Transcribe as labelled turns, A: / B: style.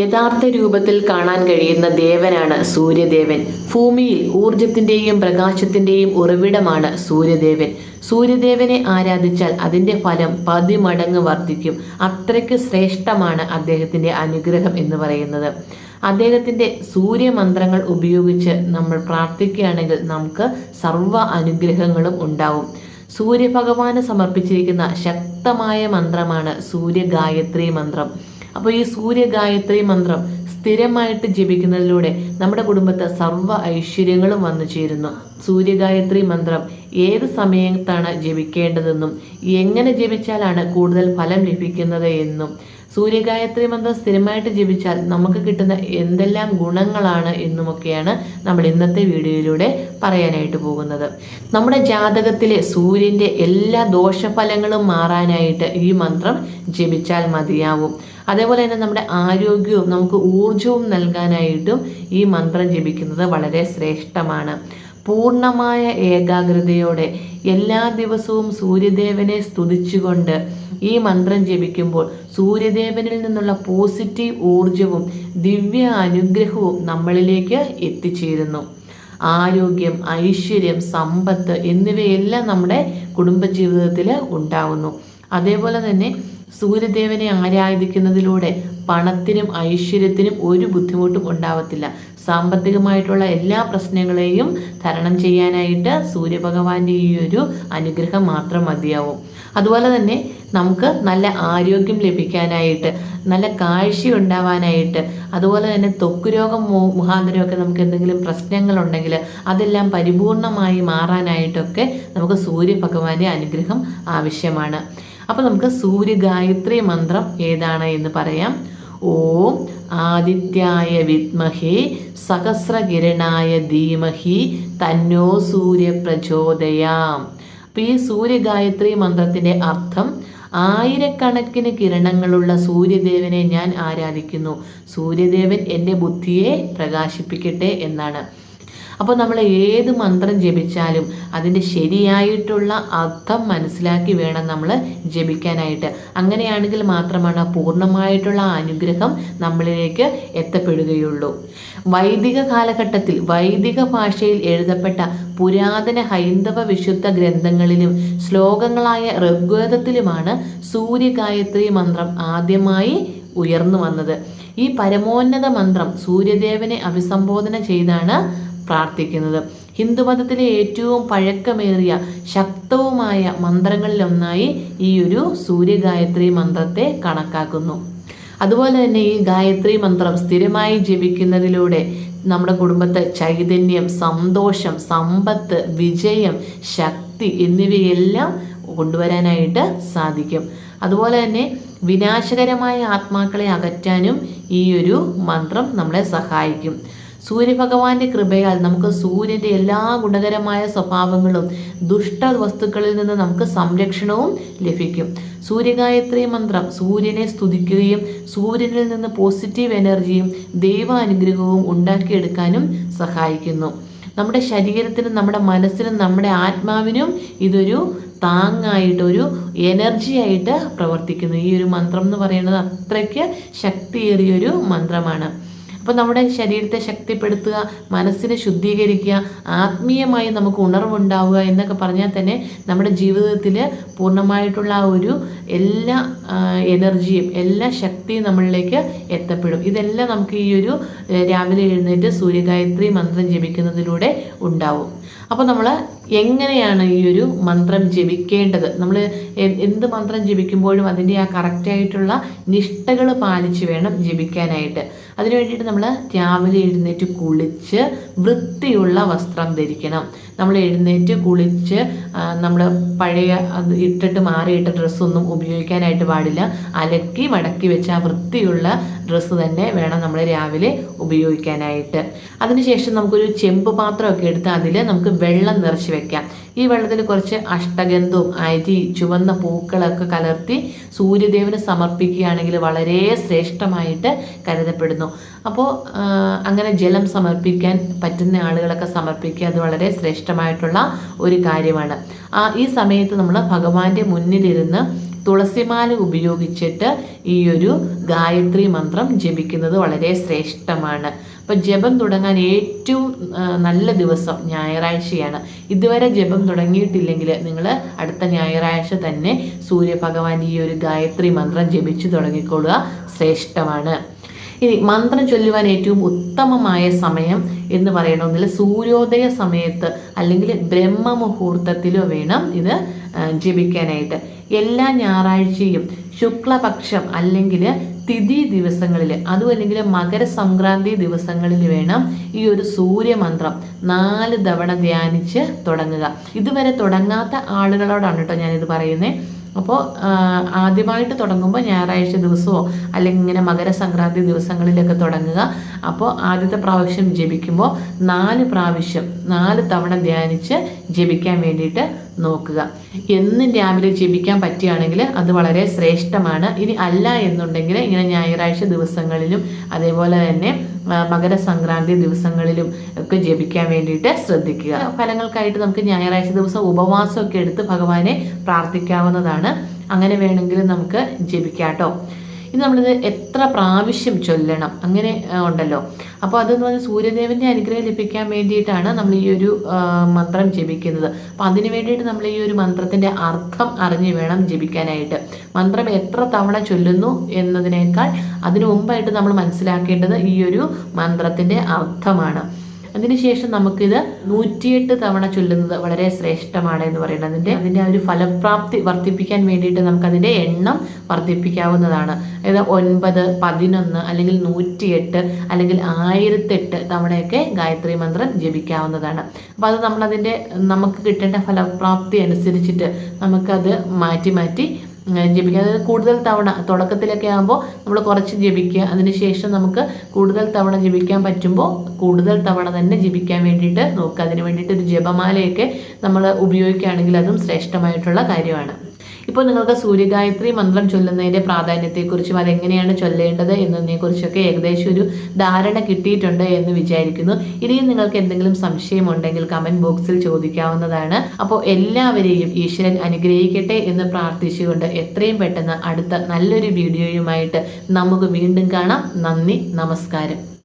A: യഥാർത്ഥ രൂപത്തിൽ കാണാൻ കഴിയുന്ന ദേവനാണ് സൂര്യദേവൻ. ഭൂമിയിൽ ഊർജത്തിന്റെയും പ്രകാശത്തിന്റെയും ഉറവിടമാണ് സൂര്യദേവൻ. സൂര്യദേവനെ ആരാധിച്ചാൽ അതിന്റെ ഫലം പതിമടങ്ങ് വർദ്ധിക്കും. അത്രയ്ക്ക് ശ്രേഷ്ഠമാണ് അദ്ദേഹത്തിന്റെ അനുഗ്രഹം എന്ന് പറയുന്നത്. അദ്ദേഹത്തിന്റെ സൂര്യമന്ത്രങ്ങൾ ഉപയോഗിച്ച് നമ്മൾ പ്രാർത്ഥിക്കുകയാണെങ്കിൽ നമുക്ക് സർവ അനുഗ്രഹങ്ങളും ഉണ്ടാവും. സൂര്യഭഗവാന് സമർപ്പിച്ചിരിക്കുന്ന ശക്തമായ മന്ത്രമാണ് സൂര്യഗായത്രി മന്ത്രം. അപ്പോൾ ഈ സൂര്യഗായത്രി മന്ത്രം സ്ഥിരമായിട്ട് ജപിക്കുന്നതിലൂടെ നമ്മുടെ കുടുംബത്തെ സർവ ഐശ്വര്യങ്ങളും വന്നു ചേരുന്നു. സൂര്യഗായത്രി മന്ത്രം ഏത് സമയത്താണ് ജപിക്കേണ്ടതെന്നും എങ്ങനെ ജപിച്ചാലാണ് കൂടുതൽ ഫലം ലഭിക്കുന്നത് എന്നും സൂര്യഗായത്രി മന്ത്രം സ്ഥിരമായിട്ട് ജപിച്ചാൽ നമുക്ക് കിട്ടുന്ന എന്തെല്ലാം ഗുണങ്ങളാണ് എന്നുമൊക്കെയാണ് നമ്മൾ ഇന്നത്തെ വീഡിയോയിലൂടെ പറയാനായിട്ട് പോകുന്നത്. നമ്മുടെ ജാതകത്തിലെ സൂര്യന്റെ എല്ലാ ദോഷഫലങ്ങളും മാറാനായിട്ട് ഈ മന്ത്രം ജപിച്ചാൽ മതിയാവും. അതേപോലെ തന്നെ നമ്മുടെ ആരോഗ്യവും നമുക്ക് ഊർജവും നൽകാനായിട്ടും ഈ മന്ത്രം ജപിക്കുന്നത് വളരെ ശ്രേഷ്ഠമാണ്. പൂർണമായ ഏകാഗ്രതയോടെ എല്ലാ ദിവസവും സൂര്യദേവനെ സ്തുതിച്ചുകൊണ്ട് ഈ മന്ത്രം ജപിക്കുമ്പോൾ സൂര്യദേവനിൽ നിന്നുള്ള പോസിറ്റീവ് ഊർജവും ദിവ്യ അനുഗ്രഹവും നമ്മളിലേക്ക് എത്തിച്ചേരുന്നു. ആരോഗ്യം ഐശ്വര്യം സമ്പത്ത് എന്നിവയെല്ലാം നമ്മുടെ കുടുംബജീവിതത്തിൽ ഉണ്ടാവുന്നു. അതേപോലെ തന്നെ സൂര്യദേവനെ ആരാധിക്കുന്നതിലൂടെ പണത്തിനും ഐശ്വര്യത്തിനും ഒരു ബുദ്ധിമുട്ടും ഉണ്ടാവത്തില്ല. സാമ്പത്തികമായിട്ടുള്ള എല്ലാ പ്രശ്നങ്ങളെയും തരണം ചെയ്യാനായിട്ട് സൂര്യഭഗവാന്റെ ഈ ഒരു അനുഗ്രഹം മാത്രം മതിയാവും. അതുപോലെ തന്നെ നമുക്ക് നല്ല ആരോഗ്യം ലഭിക്കാനായിട്ട് നല്ല കാഴ്ച ഉണ്ടാവാനായിട്ട് അതുപോലെ തന്നെ ത്വക്ക് രോഗം മുഖാന്തരമൊക്കെ നമുക്ക് എന്തെങ്കിലും പ്രശ്നങ്ങളുണ്ടെങ്കിൽ അതെല്ലാം പരിപൂർണമായി മാറാനായിട്ടൊക്കെ നമുക്ക് സൂര്യഭഗവാന്റെ അനുഗ്രഹം ആവശ്യമാണ്. അപ്പോൾ നമുക്ക് സൂര്യഗായത്രി മന്ത്രം ഏതാണ് എന്ന് പറയാം. ഓം ആദിത്യായ വിദ്മഹേ സഹസ്രകിരണായ ധീമഹി തന്നോ സൂര്യ പ്രചോദയാം ഈ സൂര്യഗായത്രി മന്ത്രത്തിന്റെ അർത്ഥം ആയിരക്കണക്കിന് കിരണങ്ങളുള്ള സൂര്യദേവനെ ഞാൻ ആരാധിക്കുന്നു. സൂര്യദേവൻ എന്റെ ബുദ്ധിയെ പ്രകാശിപ്പിക്കട്ടെ എന്നാണ്. അപ്പോൾ നമ്മൾ ഏത് മന്ത്രം ജപിച്ചാലും അതിന്റെ ശരിയായിട്ടുള്ള അർത്ഥം മനസ്സിലാക്കി വേണം നമ്മൾ ജപിക്കാനായിട്ട്. അങ്ങനെയാണെങ്കിൽ മാത്രമാണ് പൂർണമായിട്ടുള്ള അനുഗ്രഹം നമ്മളിലേക്ക് എത്തപ്പെടുകയുള്ളൂ. വൈദിക കാലഘട്ടത്തിൽ വൈദിക ഭാഷയിൽ എഴുതപ്പെട്ട പുരാതന ഹൈന്ദവ വിശുദ്ധ ഗ്രന്ഥങ്ങളിലും ശ്ലോകങ്ങളായ ഋഗ്വേദത്തിലുമാണ് സൂര്യഗായത്രി മന്ത്രം ആദ്യമായി ഉയർന്നു വന്നത്. ഈ പരമോന്നത മന്ത്രം സൂര്യദേവനെ അഭിസംബോധന ചെയ്താണ് പ്രാർത്ഥിക്കുന്നത്. ഹിന്ദുമതത്തിലെ ഏറ്റവും പഴക്കമേറിയ ശക്തവുമായ മന്ത്രങ്ങളിലൊന്നായി ഈ ഒരു സൂര്യഗായത്രി മന്ത്രത്തെ കണക്കാക്കുന്നു. അതുപോലെ തന്നെ ഈ ഗായത്രി മന്ത്രം സ്ഥിരമായി ജപിക്കുന്നതിലൂടെ നമ്മുടെ കുടുംബത്തെ ചൈതന്യം സന്തോഷം സമ്പത്ത് വിജയം ശക്തി എന്നിവയെല്ലാം കൊണ്ടുവരാനായിട്ട് സാധിക്കും. അതുപോലെ തന്നെ വിനാശകരമായ ആത്മാക്കളെ അകറ്റാനും ഈ ഒരു മന്ത്രം നമ്മളെ സഹായിക്കും. സൂര്യഭഗവാന്റെ കൃപയാൽ നമുക്ക് സൂര്യന്റെ എല്ലാ ഗുണകരമായ സ്വഭാവങ്ങളും ദുഷ്ട വസ്തുക്കളിൽ നിന്ന് നമുക്ക് സംരക്ഷണവും ലഭിക്കും. സൂര്യഗായത്രി മന്ത്രം സൂര്യനെ സ്തുതിക്കുകയും സൂര്യനിൽ നിന്ന് പോസിറ്റീവ് എനർജിയും ദൈവാനുഗ്രഹവും ഉണ്ടാക്കിയെടുക്കാനും സഹായിക്കുന്നു. നമ്മുടെ ശരീരത്തിനും നമ്മുടെ മനസ്സിനും നമ്മുടെ ആത്മാവിനും ഇതൊരു താങ്ങായിട്ട് ഒരു എനർജി ആയിട്ട് പ്രവർത്തിക്കുന്നു. ഈ ഒരു മന്ത്രം എന്ന് പറയുന്നത് അത്രയ്ക്ക് ശക്തിയേറിയൊരു മന്ത്രമാണ്. അപ്പോൾ നമ്മുടെ ശരീരത്തെ ശക്തിപ്പെടുത്തുക മനസ്സിനെ ശുദ്ധീകരിക്കുക ആത്മീയമായി നമുക്ക് ഉണർവുണ്ടാവുക എന്നൊക്കെ പറഞ്ഞാൽ തന്നെ നമ്മുടെ ജീവിതത്തിൽ പൂർണമായിട്ടുള്ള ആ ഒരു എല്ലാ എനർജിയും എല്ലാ ശക്തിയും നമ്മളിലേക്ക് എത്തപ്പെടും. ഇതെല്ലാം നമുക്ക് ഈ ഒരു രാവിലെ എഴുന്നേറ്റ് സൂര്യഗായത്രി മന്ത്രം ജപിക്കുന്നതിലൂടെ ഉണ്ടാവും. അപ്പോൾ നമ്മൾ എങ്ങനെയാണ് ഈ ഒരു മന്ത്രം ജപിക്കേണ്ടത്? നമ്മൾ എന്ത് മന്ത്രം ജപിക്കുമ്പോഴും അതിന്റെ ആ കറക്റ്റായിട്ടുള്ള നിഷ്ഠകൾ പാലിച്ച് വേണം ജപിക്കാനായിട്ട്. അതിനു വേണ്ടിയിട്ട് നമ്മൾ രാവിലെ എഴുന്നേറ്റ് കുളിച്ച് വൃത്തിയുള്ള വസ്ത്രം ധരിക്കണം. നമ്മൾ എഴുന്നേറ്റ് കുളിച്ച് നമ്മൾ പഴയ ഇട്ടിട്ട് മാറിയിട്ട ഡ്രസ്സൊന്നും ഉപയോഗിക്കാനായിട്ട് പാടില്ല. അലക്കി മടക്കി വെച്ച ആ വൃത്തിയുള്ള ഡ്രസ്സ് തന്നെ വേണം നമ്മൾ രാവിലെ ഉപയോഗിക്കാനായിട്ട്. അതിനുശേഷം നമുക്കൊരു ചെമ്പ് പാത്രമൊക്കെ എടുത്ത് അതിൽ നമുക്ക് വെള്ളം നിറച്ച് വെക്കാം. ഈ വെള്ളത്തിൽ കുറച്ച് അഷ്ടഗന്ധവും അരി ചുവന്ന പൂക്കളൊക്കെ കലർത്തി സൂര്യദേവന് സമർപ്പിക്കുകയാണെങ്കിൽ വളരെ ശ്രേഷ്ഠമായിട്ട് കരുതപ്പെടുന്നു. അപ്പോൾ അങ്ങനെ ജലം സമർപ്പിക്കാൻ പറ്റുന്ന ആളുകളൊക്കെ സമർപ്പിക്കുക അത് വളരെ ശ്രേഷ്ഠമായിട്ടുള്ള ഒരു കാര്യമാണ്. ഈ സമയത്ത് നമ്മൾ ഭഗവാന്റെ മുന്നിലിരുന്ന് തുളസിമാല ഉപയോഗിച്ചിട്ട് ഈ ഒരു ഗായത്രി മന്ത്രം ജപിക്കുന്നത് വളരെ ശ്രേഷ്ഠമാണ്. അപ്പം ജപം തുടങ്ങാൻ ഏറ്റവും നല്ല ദിവസം ഞായറാഴ്ചയാണ്. ഇതുവരെ ജപം തുടങ്ങിയിട്ടില്ലെങ്കിൽ നിങ്ങൾ അടുത്ത ഞായറാഴ്ച തന്നെ സൂര്യഭഗവാൻ ഈ ഒരു ഗായത്രി മന്ത്രം ജപിച്ചു തുടങ്ങിക്കൊള്ളുക ശ്രേഷ്ഠമാണ്. ഇനി മന്ത്രം ചൊല്ലുവാൻ ഏറ്റവും ഉത്തമമായ സമയം എന്ന് പറയണമെങ്കിൽ സൂര്യോദയ സമയത്ത് അല്ലെങ്കിൽ ബ്രഹ്മ മുഹൂർത്തത്തിലോ വേണം ഇത് ജപിക്കാനായിട്ട്. എല്ലാ ഞായറാഴ്ചയും ശുക്ലപക്ഷം അല്ലെങ്കിൽ തിഥി ദിവസങ്ങളിൽ അതും അല്ലെങ്കിൽ മകരസംക്രാന്തി ദിവസങ്ങളിൽ വേണം ഈ ഒരു സൂര്യമന്ത്രം നാല് തവണ ധ്യാനിച്ച് തുടങ്ങുക. ഇതുവരെ തുടങ്ങാത്ത ആളുകളോടാണ് കേട്ടോ ഞാനിത് പറയുന്നത് അപ്പോൾ ആദ്യമായിട്ട് തുടങ്ങുമ്പോൾ ഞായറാഴ്ച ദിവസമോ അല്ലെങ്കിൽ ഇങ്ങനെ മകരസംക്രാന്തി ദിവസങ്ങളിലൊക്കെ തുടങ്ങുക. അപ്പോൾ ആദ്യത്തെ പ്രാവശ്യം ജപിക്കുമ്പോൾ നാല് പ്രാവശ്യം നാല് തവണ ധ്യാനിച്ച് ജപിക്കാൻ വേണ്ടിയിട്ട് നോക്കുക. എന്നും രാവിലെ ജപിക്കാൻ പറ്റുകയാണെങ്കിൽ അത് വളരെ ശ്രേഷ്ഠമാണ്. ഇനി അല്ല എന്നുണ്ടെങ്കിൽ ഇങ്ങനെ ഞായറാഴ്ച ദിവസങ്ങളിലും അതേപോലെ തന്നെ മകരസംക്രാന്തി ദിവസങ്ങളിലും ഒക്കെ ജപിക്കാൻ വേണ്ടിയിട്ട് ശ്രദ്ധിക്കുക. ഫലങ്ങൾക്കായിട്ട് നമുക്ക് ഞായറാഴ്ച ദിവസം ഉപവാസമൊക്കെ എടുത്ത് ഭഗവാനെ പ്രാർത്ഥിക്കാവുന്നതാണ്. അങ്ങനെ വേണമെങ്കിൽ നമുക്ക് ജപിക്കാട്ടോ. ഇത് നമ്മളിത് എത്ര പ്രാവശ്യം ചൊല്ലണം? അങ്ങനെ ഉണ്ടല്ലോ. അപ്പോൾ അതെന്ന് പറഞ്ഞാൽ സൂര്യദേവന്റെ അനുഗ്രഹം ലഭിക്കാൻ വേണ്ടിയിട്ടാണ് നമ്മൾ ഈ ഒരു മന്ത്രം ജപിക്കുന്നത്. അപ്പോൾ അതിന് വേണ്ടിയിട്ട് നമ്മൾ ഈ ഒരു മന്ത്രത്തിന്റെ അർത്ഥം അറിഞ്ഞു വേണം ജപിക്കാനായിട്ട്. മന്ത്രം എത്ര തവണ ചൊല്ലുന്നു എന്നതിനേക്കാൾ അതിനു മുമ്പായിട്ട് നമ്മൾ മനസ്സിലാക്കേണ്ടത് ഈ ഒരു മന്ത്രത്തിന്റെ അർത്ഥമാണ്. അതിനുശേഷം നമുക്കിത് നൂറ്റിയെട്ട് തവണ ചൊല്ലുന്നത് വളരെ ശ്രേഷ്ഠമാണ് എന്ന് പറയുന്നത്. അതിന്റെ അതിന്റെ ആ ഒരു ഫലപ്രാപ്തി വർദ്ധിപ്പിക്കാൻ വേണ്ടിയിട്ട് നമുക്ക് അതിന്റെ എണ്ണം വർദ്ധിപ്പിക്കാവുന്നതാണ്. അതായത് ഒൻപത് പതിനൊന്ന് അല്ലെങ്കിൽ നൂറ്റിയെട്ട് അല്ലെങ്കിൽ ആയിരത്തെട്ട് തവണയൊക്കെ ഗായത്രി മന്ത്രം ജപിക്കാവുന്നതാണ്. അപ്പോൾ അത് നമ്മളതിന്റെ നമുക്ക് കിട്ടേണ്ട ഫലപ്രാപ്തി അനുസരിച്ചിട്ട് നമുക്കത് മാറ്റി മാറ്റി ജപിക്കുക അതായത് കൂടുതൽ തവണ തുടക്കത്തിലൊക്കെ ആകുമ്പോൾ നമ്മൾ കുറച്ച് ജപിക്കുക. അതിനുശേഷം നമുക്ക് കൂടുതൽ തവണ ജപിക്കാൻ പറ്റുമ്പോൾ കൂടുതൽ തവണ തന്നെ ജപിക്കാൻ വേണ്ടിയിട്ട് നോക്കുക. അതിന് വേണ്ടിയിട്ട് ഒരു ജപമാലയൊക്കെ നമ്മൾ ഉപയോഗിക്കുകയാണെങ്കിൽ അതും ശ്രേഷ്ഠമായിട്ടുള്ള കാര്യമാണ്. ഇപ്പോൾ നിങ്ങൾക്ക് സൂര്യഗായത്രി മന്ത്രം ചൊല്ലുന്നതിന്റെ പ്രാധാന്യത്തെക്കുറിച്ചും അതെങ്ങനെയാണ് ചൊല്ലേണ്ടത് എന്നതിനെക്കുറിച്ചൊക്കെ ഏകദേശം ഒരു ധാരണ കിട്ടിയിട്ടുണ്ട് എന്ന് വിചാരിക്കുന്നു. ഇനിയും നിങ്ങൾക്ക് എന്തെങ്കിലും സംശയമുണ്ടെങ്കിൽ കമന്റ് ബോക്സിൽ ചോദിക്കാവുന്നതാണ്. അപ്പോൾ എല്ലാവരെയും ഈശ്വരൻ അനുഗ്രഹിക്കട്ടെ എന്ന് പ്രാർത്ഥിച്ചുകൊണ്ട് എത്രയും പെട്ടെന്ന് അടുത്ത നല്ലൊരു വീഡിയോയുമായിട്ട് നമുക്ക് വീണ്ടും കാണാം. നന്ദി നമസ്കാരം.